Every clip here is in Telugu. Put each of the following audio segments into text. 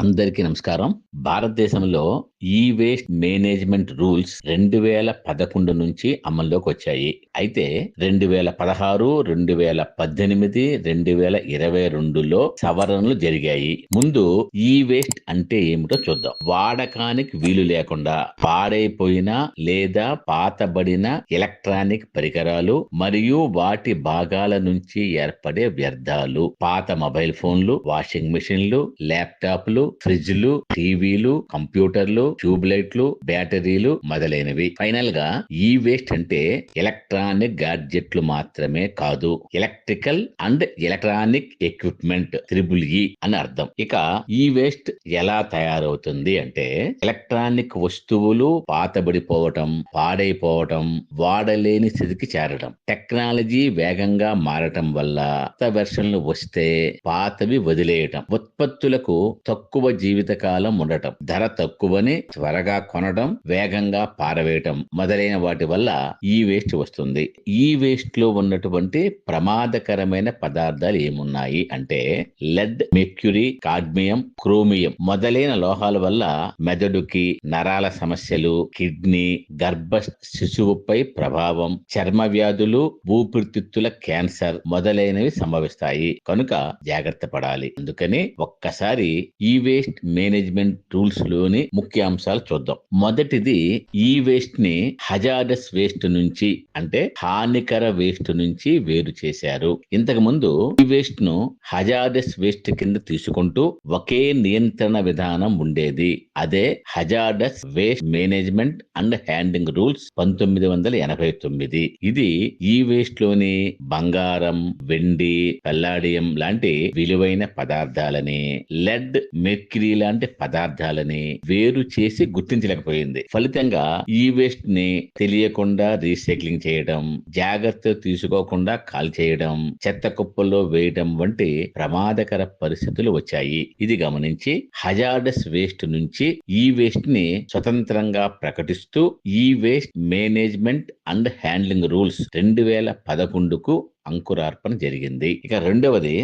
అందరికీ నమస్కారం. భారతదేశంలో ఈ వేస్ట్ మేనేజ్మెంట్ రూల్స్ రెండు వేల పదకొండు నుంచి అమల్లోకి వచ్చాయి. అయితే రెండు వేల పదహారు రెండు వేల పద్దెనిమిది రెండు వేల ఇరవై రెండులో సవరణలు జరిగాయి. ముందు ఈ వేస్ట్ అంటే ఏమిటో చూద్దాం. వాడకానికి వీలు లేకుండా పాడైపోయిన లేదా పాతబడిన ఎలక్ట్రానిక్ పరికరాలు మరియు వాటి భాగాల నుంచి ఏర్పడే వ్యర్థాలు పాత మొబైల్ ఫోన్లు వాషింగ్ మిషన్లు ల్యాప్టాప్లు ఫ్రిడ్జ్లు టీవీలు కంప్యూటర్లు ట్యూబ్ లైట్లు బ్యాటరీలు మొదలైనవి. ఫైనల్గా ఈ వేస్ట్ అంటే ఎలక్ట్రానిక్ గాడ్జెట్లు మాత్రమే కాదు electrical and electronic equipment triple E అని అర్థం. ఇక ఈ వేస్ట్ ఎలా తయారవుతుంది అంటే ఎలక్ట్రానిక్ వస్తువులు పాతబడిపోవటం పాడైపోవటం వాడలేని స్థితికి చేరడం. టెక్నాలజీ వేగంగా మారటం వల్ల కొత్త వెర్షన్లు వస్తే పాతవి వదిలేయటం. ఉత్పత్తులకు తక్కువ తక్కువ జీవితకాలం ఉండటం ధర తక్కువని త్వరగా కొనడం వేగంగా పారవేయటం మొదలైన వాటి వల్ల ఈ వేస్ట్ వస్తుంది. ఈ వేస్ట్లో ఉన్నటువంటి ప్రమాదకరమైన పదార్థాలు ఏమున్నాయి అంటే లెడ్ మెక్యురీ కాడ్మియం క్రోమియం మొదలైన లోహాల వల్ల మెదడుకి నరాల సమస్యలు కిడ్నీ గర్భ శిశువుపై ప్రభావం చర్మ వ్యాధులు ఊపిరితిత్తుల క్యాన్సర్ మొదలైనవి సంభవిస్తాయి. కనుక జాగ్రత్త పడాలి. అందుకని ఒక్కసారి ఈ వేస్ట్ మేనేజ్మెంట్ రూల్స్లోని ముఖ్య అంశాలు చూద్దాం. మొదటిది ఈ వేస్ట్ని హజార్డస్ వేస్ట్ నుంచి అంటే హానికర వేస్ట్ నుంచి వేరు చేశారు. ఇంతకు ముందు ఈ వేస్ట్ను హజార్డస్ వేస్ట్ కింద తీసుకుంటూ ఒకే నియంత్రణ విధానం ఉండేది. అదే hazardous waste management and handling rules పంతొమ్మిది వందల ఎనభై తొమ్మిది. ఇది ఈ వేస్ట్లోని బంగారం వెండి పల్లాడియం లాంటి విలువైన పదార్థాలని లెడ్ మెర్క్యూరీ లాంటి పదార్థాలని వేరు చేసి గుర్తించలేకపోయింది. ఫలితంగా ఈ వేస్ట్ని తెలియకుండా రీసైక్లింగ్ చేయడం జాగ్రత్త తీసుకోకుండా కాల్ చేయడం చెత్త కుప్పల్లో వేయడం వంటి ప్రమాదకర పరిస్థితులు వచ్చాయి. ఇది గమనించి హజార్డస్ వేస్ట్ నుంచి ఈ వేస్ట్ని స్వతంత్రంగా ప్రకటిస్తూ ఈ waste management and handling rules రెండు వేల పదకొండుకు అంకురార్పణ జరిగింది. ఇక రెండవది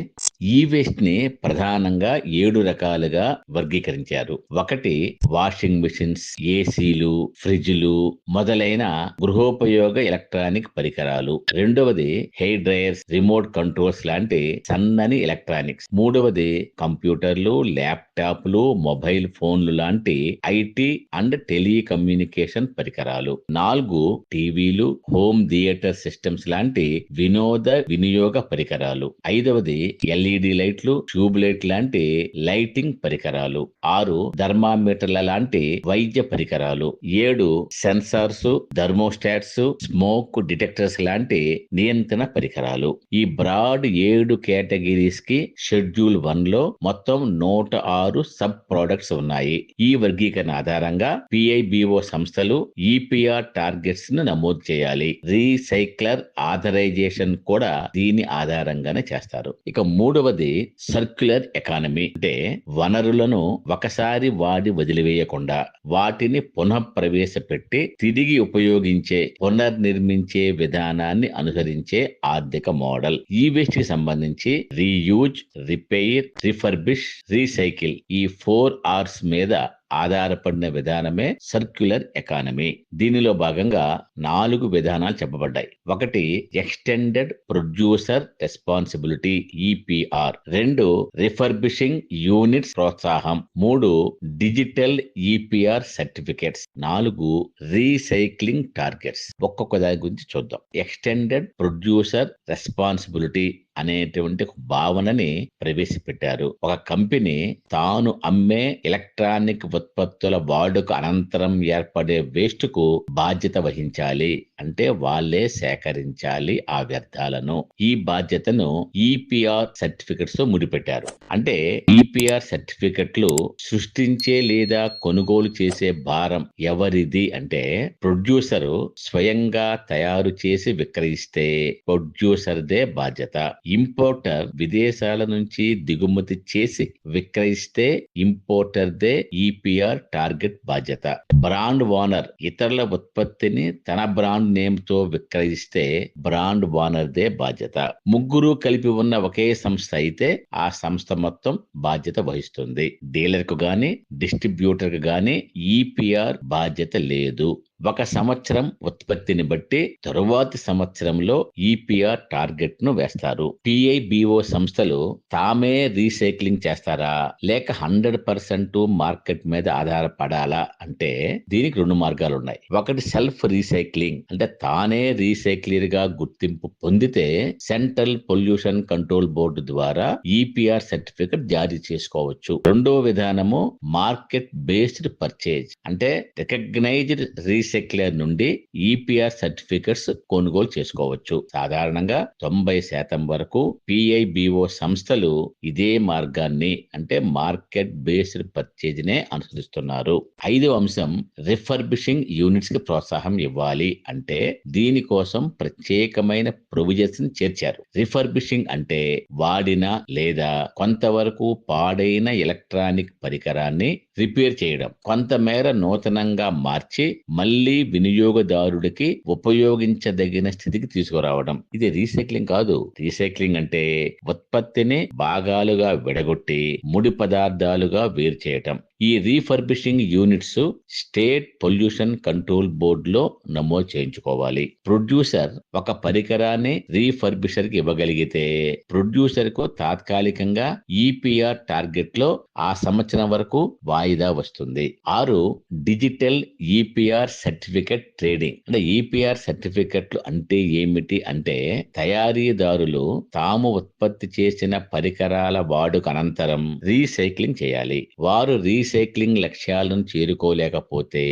ఈ వేస్ట్ని ప్రధానంగా ఏడు రకాలుగా వర్గీకరించారు. ఒకటి వాషింగ్ మిషన్స్ ఏసీలు ఫ్రిడ్జ్లు మొదలైన గృహోపయోగ ఎలక్ట్రానిక్ పరికరాలు. రెండవది హెయిర్ డ్రైయర్స్ రిమోట్ కంట్రోల్స్ లాంటి సన్నని ఎలక్ట్రానిక్స్. మూడవది కంప్యూటర్లు ల్యాప్టాప్లు మొబైల్ ఫోన్లు లాంటి ఐటీ అండ్ టెలికమ్యూనికేషన్ పరికరాలు. నాలుగు టీవీలు హోమ్ థియేటర్ సిస్టమ్స్ లాంటి వినోద వినియోగ పరికరాలు. ఐదవది ఎల్ఈడి లైట్లు ట్యూబ్ లైట్ లాంటి లైటింగ్ పరికరాలు. ఆరు థర్మామీటర్ల లాంటి వైద్య పరికరాలు. ఏడు సెన్సార్స్ థర్మోస్టాట్స్ స్మోక్ డిటెక్టర్స్ లాంటి నియంత్రణ పరికరాలు. ఈ బ్రాడ్ ఏడు కేటగిరీస్కి షెడ్యూల్ వన్లో మొత్తం నూట ఆరు సబ్ ప్రొడక్ట్స్ ఉన్నాయి. ఈ వర్గీకరణ ఆధారంగా పిఐబిఓ సంస్థలు ఈపీఆర్ టార్గెట్స్ను నమోదు చేయాలి. రీసైక్లర్ ఆథరైజేషన్ కూడా దీని ఆధారంగానే చేస్తారు. ఇక మూడవది సర్క్యులర్ ఎకానమీ. అంటే వనరులను ఒకసారి వాడి వదిలివేయకుండా వాటిని పునః ప్రవేశపెట్టి తిరిగి ఉపయోగించే పునర్నిర్మించే విధానాన్ని అనుసరించే ఆర్థిక మోడల్. ఈ వేస్ట్కి సంబంధించి రీయూజ్ రిపేర్ రిఫర్బిష్ రీసైకిల్. ఈ ఫోర్ ఆర్స్ మీద ఆధారపడిన విధానమే సర్క్యులర్ ఎకానమీ. దీనిలో భాగంగా నాలుగు విధానాలు చెప్పబడ్డాయి. ఒకటి ఎక్స్టెండెడ్ ప్రొడ్యూసర్ రెస్పాన్సిబిలిటీ ఈపీఆర్ రెండు రిఫర్బిషింగ్ యూనిట్స్ ప్రోత్సాహం. మూడు డిజిటల్ ఈపీఆర్ సర్టిఫికేట్స్. నాలుగు రీసైక్లింగ్ టార్గెట్స్. ఒక్కొక్క దాని గురించి చూద్దాం. ఎక్స్టెండెడ్ ప్రొడ్యూసర్ రెస్పాన్సిబిలిటీ అనేటువంటి భావనని ప్రవేశపెట్టారు. ఒక కంపెనీ తాను అమ్మే ఎలక్ట్రానిక్ ఉత్పత్తుల వాడుక అనంతరం ఏర్పడే వేస్ట్కు బాధ్యత వహించాలి. అంటే వాళ్ళే సేకరించాలి ఆ వ్యర్థాలను. ఈ బాధ్యతను ఈపీఆర్ సర్టిఫికెట్స్తో ముడిపెట్టారు. అంటే ఈపీఆర్ సర్టిఫికెట్లు సృష్టించే లేదా కొనుగోలు చేసే భారం ఎవరిది అంటే ప్రొడ్యూసర్ స్వయంగా తయారు చేసి విక్రయిస్తే ప్రొడ్యూసర్దే బాధ్యత. ఇంపోర్టర్ విదేశాల నుంచి దిగుమతి చేసి విక్రయిస్తే ఇంపోర్టర్ దే ఈపీఆర్ టార్గెట్ బాధ్యత. బ్రాండ్ ఓనర్ ఇతరుల ఉత్పత్తిని తన బ్రాండ్ నేమ్తో విక్రయిస్తే బ్రాండ్ ఓనర్ దే బాధ్యత. ముగ్గురు కలిపి ఉన్న ఒకే సంస్థ అయితే ఆ సంస్థ మొత్తం బాధ్యత వహిస్తుంది. డీలర్కు గాని డిస్ట్రిబ్యూటర్కు గాని ఈపీఆర్ బాధ్యత లేదు. ఒక సంవత్సరం ఉత్పత్తిని బట్టి తరువాతి సంవత్సరంలో ఈపీఆర్ టార్గెట్ను వేస్తారు. పిఐబిఓ సంస్థలు తామే రీసైక్లింగ్ చేస్తారా? లేక హండ్రెడ్ పర్సెంట్ మార్కెట్ మీద ఆధారపడాలా? అంటే దీనికి రెండు మార్గాలు ఉన్నాయి. ఒకటి సెల్ఫ్ రీసైక్లింగ్. అంటే తానే రీసైక్లర్గా గుర్తింపు పొందితే సెంట్రల్ పొల్యూషన్ కంట్రోల్ బోర్డు ద్వారా ఈపీఆర్ సర్టిఫికెట్ జారీ చేసుకోవచ్చు. రెండో విధానము మార్కెట్ బేస్డ్ పర్చేజ్. అంటే రికగ్నైజ్డ్ సెక్యులర్ నుండి ఈపీఆర్ సర్టిఫికెట్స్ కొనుగోలు చేసుకోవచ్చు. సాధారణంగా తొంభై శాతం వరకు పిఐబిఓ సంస్థలు ఇదే మార్గాన్ని అంటే మార్కెట్ బేస్డ్ పర్చేజ్ నే అనుసరిస్తున్నారు. ఐదవ అంశం రిఫర్బిషింగ్ యూనిట్స్కి ప్రోత్సాహం ఇవ్వాలి. అంటే దీనికోసం ప్రత్యేకమైన ప్రొవిజన్స్ని చేర్చారు. రిఫర్బిషింగ్ అంటే వాడిన లేదా కొంతవరకు పాడైన ఎలక్ట్రానిక్ పరికరాన్ని రిపేర్ చేయడం. కొంతమేర నూతనంగా మార్చి మళ్ళీ వినియోగదారుడికి ఉపయోగించదగిన స్థితికి తీసుకురావడం. ఇది రీసైక్లింగ్ కాదు. రీసైక్లింగ్ అంటే ఉత్పత్తిని భాగాలుగా విడగొట్టి ముడి పదార్థాలుగా వేరు చేయటం. ఈ refurbishing units state pollution control బోర్డులో నమోదు చేయించుకోవాలి. ప్రొడ్యూసర్ ఒక పరికరాన్ని రీఫర్బిషర్కి ఇవ్వగలిగితే ప్రొడ్యూసర్కు తాత్కాలికంగా ఈపీఆర్ టార్గెట్లో ఆ సంవత్సరం వరకు వాయిదా వస్తుంది. ఆరు డిజిటల్ ఈపీఆర్ సర్టిఫికెట్ ట్రేడింగ్. అంటే ఈపీఆర్ సర్టిఫికెట్లు అంటే ఏమిటి అంటే తయారీదారులు తాము ఉత్పత్తి చేసిన పరికరాల వాడుక అనంతరం రీసైక్లింగ్ చేయాలి. వారు రీ రీసైక్లింగ్ లక్ష్యాలను చేరుకోలేకపోతే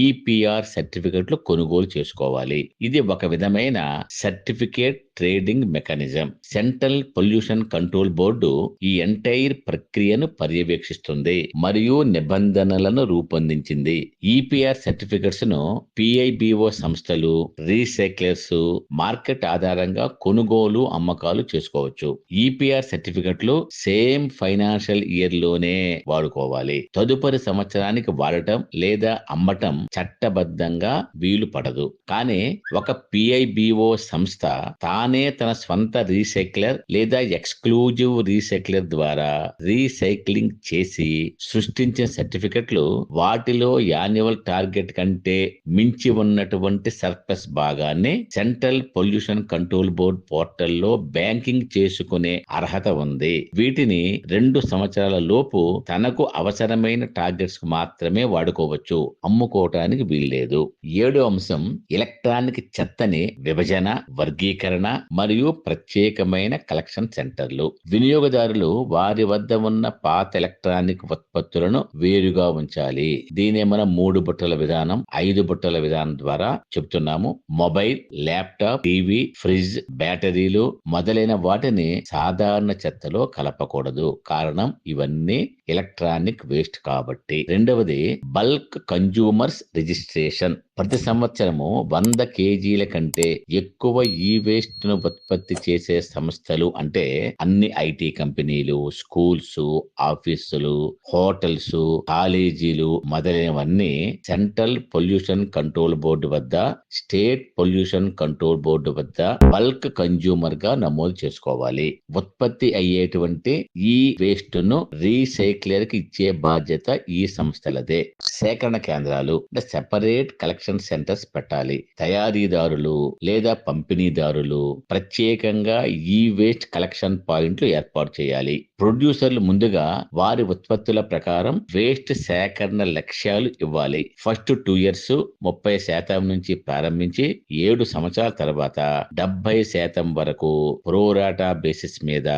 ఈపీఆర్ సర్టిఫికెట్లు కొనుగోలు చేసుకోవాలి. ఇది ఒక విధమైన certificate trading mechanism. Central pollution control board ఈ ఎంటైర్ ప్రక్రియను పర్యవేక్షిస్తుంది మరియు నిబంధనలను రూపొందించింది. ఈపీఆర్ సర్టిఫికెట్స్ను పిఐబిఓ సంస్థలు రీసైక్లర్స్ మార్కెట్ ఆధారంగా కొనుగోలు అమ్మకాలు చేసుకోవచ్చు. ఈపీఆర్ సర్టిఫికెట్లు సేమ్ ఫైనాన్షియల్ ఇయర్లోనే వాడుకోవాలి. తదుపరి సంవత్సరానికి వాడటం లేదా అమ్మటం చట్టబద్ధంగా వీలు పడదు కానీ ఒక పిఐబిఓ సంస్థ తాను తానే తన స్వంత రీసైక్లర్ లేదా ఎక్స్క్లూజివ్ రీసైక్లర్ ద్వారా రీసైక్లింగ్ చేసి సృష్టించిన సర్టిఫికెట్లు వాటిలో యాన్యువల్ టార్గెట్ కంటే మించి ఉన్నటువంటి సర్ప్లస్ భాగాన్ని సెంట్రల్ పొల్యూషన్ కంట్రోల్ బోర్డ్ పోర్టల్లో బ్యాంకింగ్ చేసుకునే అర్హత ఉంది. వీటిని రెండు సంవత్సరాల లోపు తనకు అవసరమైన టార్గెట్స్కు మాత్రమే వాడుకోవచ్చు. అమ్ముకోవటానికి వీల్లేదు. ఏడో అంశం ఎలక్ట్రానిక్ చెత్తని విభజన వర్గీకరణ మరియు ప్రత్యేకమైన కలెక్షన్ సెంటర్లు. వినియోగదారులు వారి వద్ద ఉన్న పాత ఎలక్ట్రానిక్ ఉత్పత్తులను వేరుగా ఉంచాలి. దీనే మనం మూడు బుట్టల విధానం ఐదు బుట్టల విధానం ద్వారా చెప్తున్నాము మొబైల్ ల్యాప్టాప్ టీవీ ఫ్రిడ్జ్ బ్యాటరీలు మొదలైన వాటిని సాధారణ చెత్తలో కలపకూడదు. కారణం ఇవన్నీ ఎలక్ట్రానిక్ వేస్ట్ కాబట్టి. రెండవది బల్క్ కన్జ్యూమర్స్ రిజిస్ట్రేషన్. ప్రతి సంవత్సరము వంద కేజీల కంటే ఎక్కువ ఈ వేస్ట్ను ఉత్పత్తి చేసే సంస్థలు అంటే అన్ని ఐటీ కంపెనీలు స్కూల్స్ ఆఫీసులు హోటల్స్ కాలేజీలు మొదలైనవన్నీ సెంట్రల్ పొల్యూషన్ కంట్రోల్ బోర్డు వద్ద స్టేట్ పొల్యూషన్ కంట్రోల్ బోర్డు వద్ద బల్క్ కన్జ్యూమర్గా నమోదు చేసుకోవాలి. ఉత్పత్తి అయ్యేటువంటి ఈ వేస్ట్ను రీసైక్లర్కి ఇచ్చే బాధ్యత ఈ సంస్థలదే. సేకరణ కేంద్రాలు అంటే సెపరేట్ కలెక్షన్ సెంటర్స్ పెట్టాలి. తయారీదారులు లేదా పంపిణీదారులు ప్రత్యేకంగా ఈ వేస్ట్ కలెక్షన్ పాయింట్లు ఏర్పాటు చేయాలి. ప్రొడ్యూసర్లు ముందుగా వారి ఉత్పత్తుల ప్రకారం వేస్ట్ సేకరణ లక్ష్యాలు ఇవ్వాలి. ఫస్ట్ టూ ఇయర్స్ ముప్పై శాతం నుంచి ప్రారంభించి ఏడు సంవత్సరాల తర్వాత డెబ్బై శాతం వరకు ప్రోరాటా బేసిస్ మీద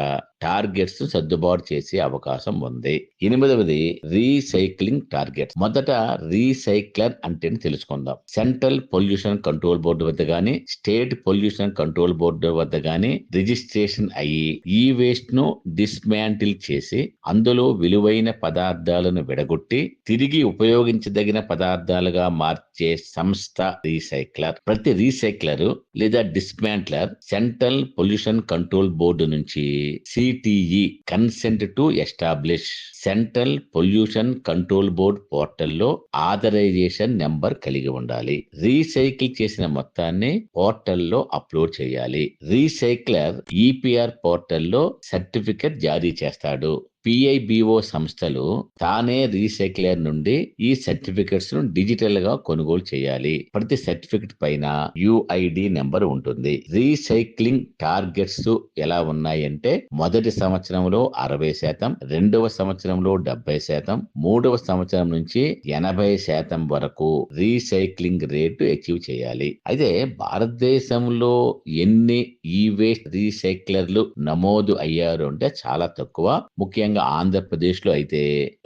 టార్గెట్స్ సర్దుబాటు చేసే అవకాశం ఉంది. ఎనిమిదవది రీసైక్లింగ్ టార్గెట్ మొదట రీసైక్లర్ అంటే తెలుసుకుందాం. సెంట్రల్ పొల్యూషన్ కంట్రోల్ బోర్డు వద్ద గాని స్టేట్ పొల్యూషన్ కంట్రోల్ బోర్డు వద్ద గాని రిజిస్ట్రేషన్ అయ్యి ఈ వేస్ట్ను డిస్మాంటిల్ చేసి అందులో విలువైన పదార్థాలను విడగొట్టి తిరిగి ఉపయోగించదగిన పదార్థాలుగా మార్చే సంస్థ రీసైక్లర్. ప్రతి రీసైక్లర్ లేదా dismantler central pollution control board నుంచి CTE consent to establish. Central pollution control board పోర్టల్లో ఆథరైజేషన్ నెంబర్ కలిగి ఉండాలి. రీసైకిల్ చేసిన మొత్తాన్ని పోర్టల్లో అప్లోడ్ చేయాలి. రీసైక్లర్ ఈపీఆర్ పోర్టల్లో సర్టిఫికెట్ జారీ చేస్తాడు. పిఐబిఓ సంస్థలు తానే రీసైక్లర్ నుండి ఈ సర్టిఫికెట్స్ను డిజిటల్గా కొనుగోలు చేయాలి. ప్రతి సర్టిఫికెట్ పైన యుఐడి నెంబర్ ఉంటుంది. రీసైక్లింగ్ టార్గెట్స్ ఎలా ఉన్నాయంటే మొదటి సంవత్సరంలో అరవై శాతం రెండవ సంవత్సరంలో డెబ్బై శాతం మూడవ సంవత్సరం నుంచి ఎనభై శాతం వరకు రీసైక్లింగ్ రేటు అచీవ్ చేయాలి. అయితే భారతదేశంలో ఎన్ని ఈ వేస్ట్ రీసైక్లర్లు నమోదు అయ్యారు అంటే చాలా తక్కువ. ముఖ్యంగా ఆంధ్రప్రదేశ్లో అయితే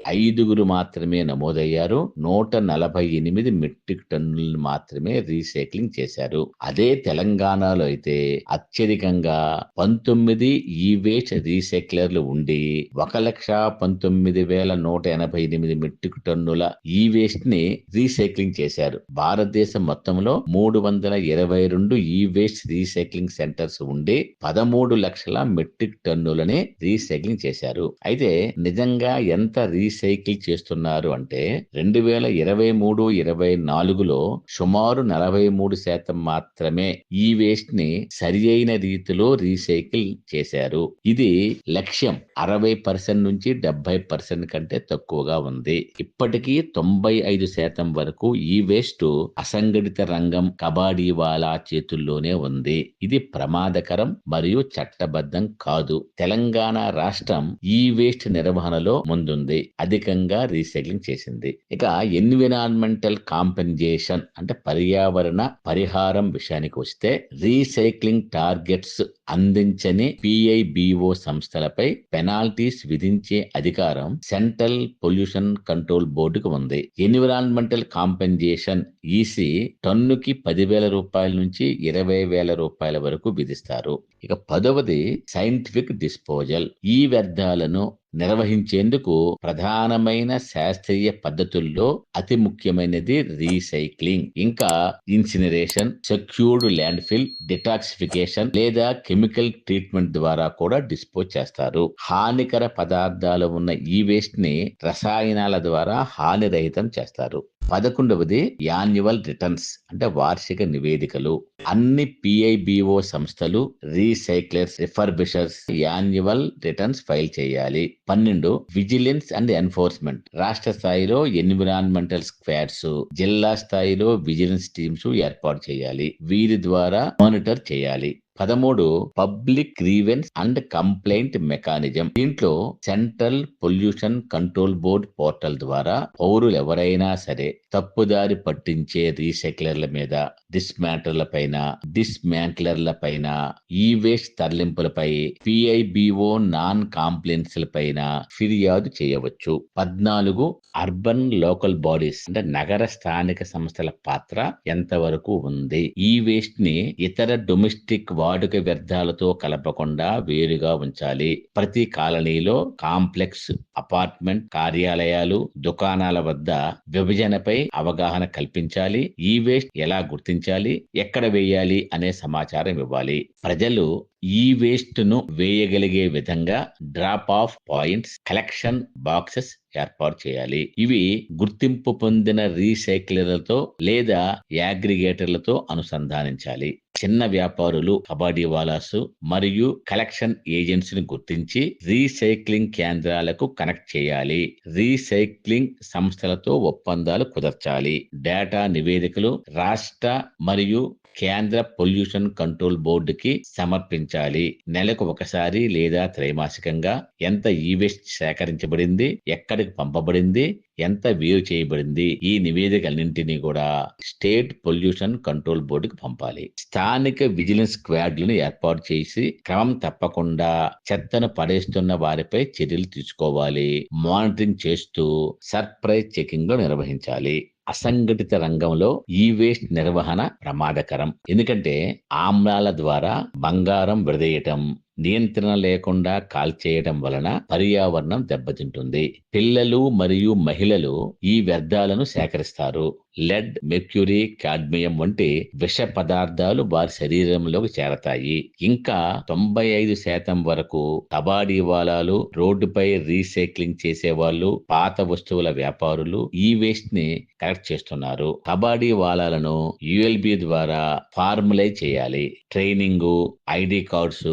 ఐదుగురు మాత్రమే నమోదయ్యారు. నూట నలభై ఎనిమిది మెట్రిక్ టన్నులు మాత్రమే రీసైక్లింగ్ చేశారు. అదే తెలంగాణలో అయితే అత్యధికంగా పంతొమ్మిది ఈ వేస్ట్ రీసైక్లర్లు ఉండి ఒక లక్ష పంతొమ్మిది వేల నూట ఎనభై ఎనిమిది మెట్రిక్ టన్నుల ఈ వేస్ట్ని రీసైక్లింగ్ చేశారు. భారతదేశం మొత్తంలో మూడు వందల ఇరవై రెండు ఈ వేస్ట్ రీసైక్లింగ్ సెంటర్స్ ఉండి పదమూడు లక్షల మెట్రిక్ టన్నులని రీసైక్లింగ్ చేశారు. అయితే నిజంగా ఎంత రీ రీసైకిల్ చేస్తున్నారు అంటే రెండు వేల ఇరవై మూడు ఇరవై నాలుగులో సుమారు నలభై మూడు శాతం మాత్రమే ఈ వేస్ట్ని సరి అయిన రీతిలో రీసైకిల్ చేశారు. ఇది లక్ష్యం. అరవై పర్సెంట్ నుంచి డెబ్బై పర్సెంట్ కంటే తక్కువగా ఉంది. ఇప్పటికీ తొంభై ఐదు శాతం వరకు ఈ వేస్ట్ అసంఘటిత రంగం కబాడీ వాలా చేతుల్లోనే ఉంది. ఇది ప్రమాదకరం మరియు చట్టబద్ధం కాదు. తెలంగాణ రాష్ట్రం ఈ వేస్ట్ నిర్వహణలో ముందుంది. అధికంగా రీసైక్లింగ్ చేసింది. ఇక ఎన్విరాన్మెంటల్ కాంపెన్జేషన్ అంటే పర్యావరణ పరిహారం విషయానికి వస్తే రీసైక్లింగ్ టార్గెట్స్ అందించని పిఐబిఓ సంస్థలపై పెనాల్టీస్ విధించే అధికారం సెంట్రల్ పొల్యూషన్ కంట్రోల్ బోర్డుకు ఉంది. ఎన్విరాన్మెంటల్ కాంపెన్జేషన్ ఈసీ టన్నుకి పదివేల రూపాయల నుంచి ఇరవై వేల రూపాయల వరకు విధిస్తారు. ఇక పదవది సైంటిఫిక్ డిస్పోజల్ ఈ వ్యర్థాలను నిర్వహించేందుకు ప్రధానమైన శాస్త్రీయ పద్ధతుల్లో అతి ముఖ్యమైనది రీసైక్లింగ్. ఇంకా incineration secured landfill detoxification లేదా కెమికల్ ట్రీట్మెంట్ ద్వారా కూడా డిస్పోజ్ చేస్తారు. హానికర పదార్థాలు ఉన్న ఈ వేస్ట్ని రసాయనాల ద్వారా హానిరహితం చేస్తారు. పదకొండవది యాన్యువల్ రిటర్న్స్ అంటే వార్షిక నివేదికలు. అన్ని పిఐబిఓ సంస్థలు recyclers refurbishers annual returns file చేయాలి. పన్నెండు విజిలెన్స్ అండ్ ఎన్ఫోర్స్మెంట్. రాష్ట్ర స్థాయిలో ఎన్విరాన్మెంటల్ స్క్వాడ్స్ జిల్లా స్థాయిలో విజిలెన్స్ టీమ్స్ ఏర్పాటు చేయాలి. వీరి ద్వారా మానిటర్ చేయాలి. పదమూడు public grievance and complaint mechanism. దీంట్లో central pollution control board portal ద్వారా పౌరులు ఎవరైనా సరే తప్పుదారి పట్టించే రీసైక్లర్ల మీద డిస్మాంటర్ల పైన డిస్మాంట్లర్ల పైన ఈ వేస్ట్ తరలింపులపై పిఐబిఓ నాన్ కాంప్లైన్స్ల పైన ఫిర్యాదు చేయవచ్చు. పద్నాలుగు అర్బన్ లోకల్ బాడీస్ అంటే నగర స్థానిక సంస్థల పాత్ర ఎంతవరకు ఉంది? ఈ వేస్ట్ని ఇతర డొమెస్టిక్ వాడుక వ్యర్థాలతో కలపకుండా వేరుగా ఉంచాలి. ప్రతి కాలనీలో కాంప్లెక్స్ అపార్ట్మెంట్ కార్యాలయాలు దుకాణాల వద్ద విభజనపై అవగాహన కల్పించాలి. ఈ వేస్ట్ ఎలా గుర్తించాలి? ఎక్కడ వేయాలి? అనే సమాచారం ఇవ్వాలి. ప్రజలు ఈ వేస్ట్ను వేయగలిగే విధంగా drop off points collection boxes ఏర్పాటు చేయాలి. ఇవి గుర్తింపు పొందిన రీసైక్లర్లతో లేదా యాగ్రిగేటర్లతో అనుసంధానించాలి. చిన్న వ్యాపారులు కబాడీ వాలాస్ మరియు కలెక్షన్ ఏజెంట్స్ని గుర్తించి రీసైక్లింగ్ కేంద్రాలకు కనెక్ట్ చేయాలి. రీసైక్లింగ్ సంస్థలతో ఒప్పందాలు కుదర్చాలి. డేటా నివేదికలు రాష్ట్ర మరియు కేంద్ర పొల్యూషన్ కంట్రోల్ బోర్డుకి సమర్పించాలి. నెలకు ఒకసారి లేదా త్రైమాసికంగా ఎంత ఈ వేస్ట్ సేకరించబడింది ఎక్కడికి పంపబడింది ఎంత వేరు చేయబడింది ఈ నివేదికలన్నింటినీ కూడా స్టేట్ పొల్యూషన్ కంట్రోల్ బోర్డుకి పంపాలి. స్థానిక విజిలెన్స్ స్క్వాడ్లను ఏర్పాటు చేసి క్రమం తప్పకుండా చెత్తను పడేస్తున్న వారిపై చర్యలు తీసుకోవాలి. మానిటరింగ్ చేస్తూ సర్ప్రైజ్ చెకింగ్ నిర్వహించాలి. అసంఘటిత రంగంలో ఈ వేస్ట్ నిర్వహణ ప్రమాదకరం. ఎందుకంటే ఆమ్లాల ద్వారా బంగారం విడదీయటం నియంత్రణ లేకుండా కాల్చేయడం వలన పర్యావరణం దెబ్బతింటుంది. పిల్లలు మరియు మహిళలు ఈ వ్యర్థాలను సేకరిస్తారు. లెడ్ మెర్క్యూరీ కాడ్మియం వంటి విష పదార్థాలు వారి శరీరంలోకి చేరతాయి. ఇంకా తొంభై ఐదు శాతం వరకు కబాడీ వాలాలు రోడ్డుపై రీసైక్లింగ్ చేసే వాళ్ళు పాత వస్తువుల వ్యాపారులు ఈ వేస్ట్ని కలెక్ట్ చేస్తున్నారు. కబాడీ వాలాలను యుఎల్బి ద్వారా ఫార్ములైజ్ చేయాలి. ట్రైనింగ్ ఐడి కార్డ్స్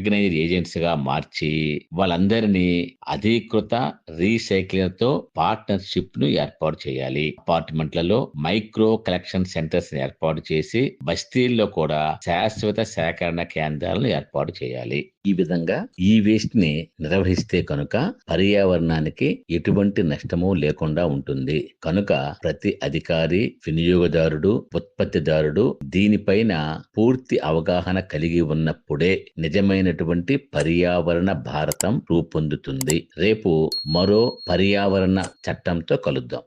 రికగ్నైజ్డ్ ఏజెంట్స్గా మార్చి వాళ్ళందరినీ అధీకృత రీసైక్లింగ్తో పార్ట్నర్షిప్ను ఏర్పాటు చేయాలి. అపార్ట్మెంట్లలో మైక్రో కలెక్షన్ సెంటర్స్ ఏర్పాటు చేసి బస్తీల్లో కూడా శాశ్వత సేకరణ కేంద్రాలను ఏర్పాటు చేయాలి. ఈ విధంగా ఈ వేస్ట్ని నిర్వహిస్తే కనుక పర్యావరణానికి ఎటువంటి నష్టము లేకుండా ఉంటుంది. కనుక ప్రతి అధికారి వినియోగదారుడు ఉత్పత్తిదారుడు దీనిపైన పూర్తి అవగాహన కలిగి ఉన్నప్పుడే నిజమైనటువంటి పర్యావరణ భారతం రూపొందుతుంది. రేపు మరో పర్యావరణ చట్టంతో కలుద్దాం.